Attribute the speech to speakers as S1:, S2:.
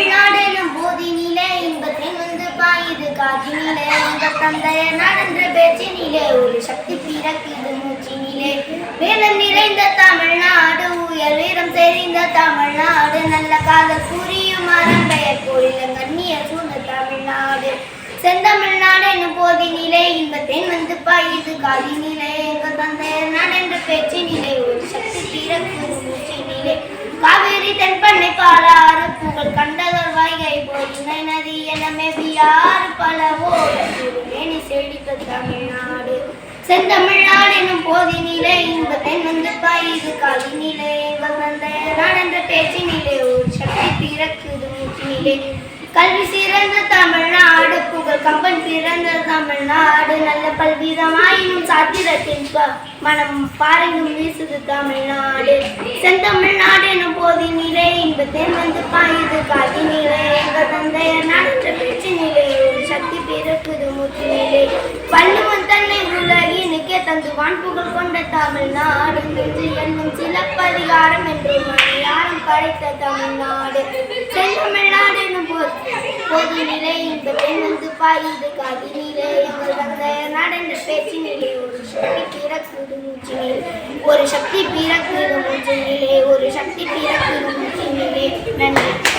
S1: செந்தமிழ்நாடு எனும் போதினிலே இன்பத்தின் வந்து பாயுது. காதினிலே இந்த தந்தைய நடந்த பேச்சினிலே ஒரு சக்தி பிறக்குது மூச்சினிலே. வேதம் நிறைந்த தமிழ்நாடு உயர் வீரம் தெரிந்த தமிழ்நாடு நல்ல காதல் புரியும் மரம் பெயர் கோயில கண்ணிய சூழ்ந்த தமிழ்நாடு. செந்தமிழ்நாடு என்னும் போதினிலே இன்பத்தை வந்து பாயுது. காதினிலே எங்க தந்தைய நடந்த பேச்சினிலே ஒரு சக்தி பிறக்குது மூச்சினிலே காவிரி தென்பண்ணை பாலாறு புகழ் கண்டதோர் வைகை கங்கை நதி என மெவியாறு பலவோ மேனி செழித்த தமிழ்நாடு. செந்தமிழ்நாடு எனும் போதி நிலை இந்த பெண் வந்து பாயுது காதினிலே எங்கள் தந்தைய நடந்த நிலை ஒரு சக்தி பிறக்குது மூச்சு நிலை கல்வி சிறந்த தமிழ்நாடு புகழ் கம்பன் பிறந்த தமிழ்நாடு. நல்ல பல்விதமாயினும் சாத்திரத்தின் மனம் பாருங்கும் வீசுது தமிழ்நாடு. செந்தமிழ்நாடு எனும் போதி போதினிலே இன்பத்தேன் வந்து பாயுது காதினிலே நிலை தந்தையர் நடந்த பேச்சினிலே ஒரு சக்தி பிறக்குது மூச்சினிலே வள்ளுவன் தன்னை உலகினுக்கே தந்து வான் புகழ் கொண்ட தமிழ்நாடு நெஞ்சு என்னும் சிலப்பதிகாரம் என்று யாரும் படைத்த தமிழ்நாடு. செந்தமிழ்நாடு என்னும் போது நிலை இந்த பெண் வந்து பாயுது காதினிலே எங்கள் தந்தையர் நடந்த பேச்சினிலே ஒரு சக்தி பிறக்குது மூச்சினிலே ஒரு சக்தி பிறக்குது மூச்சினிலே ஒரு சக்தி பிறக்குது மூச்சினிலே நன்றி.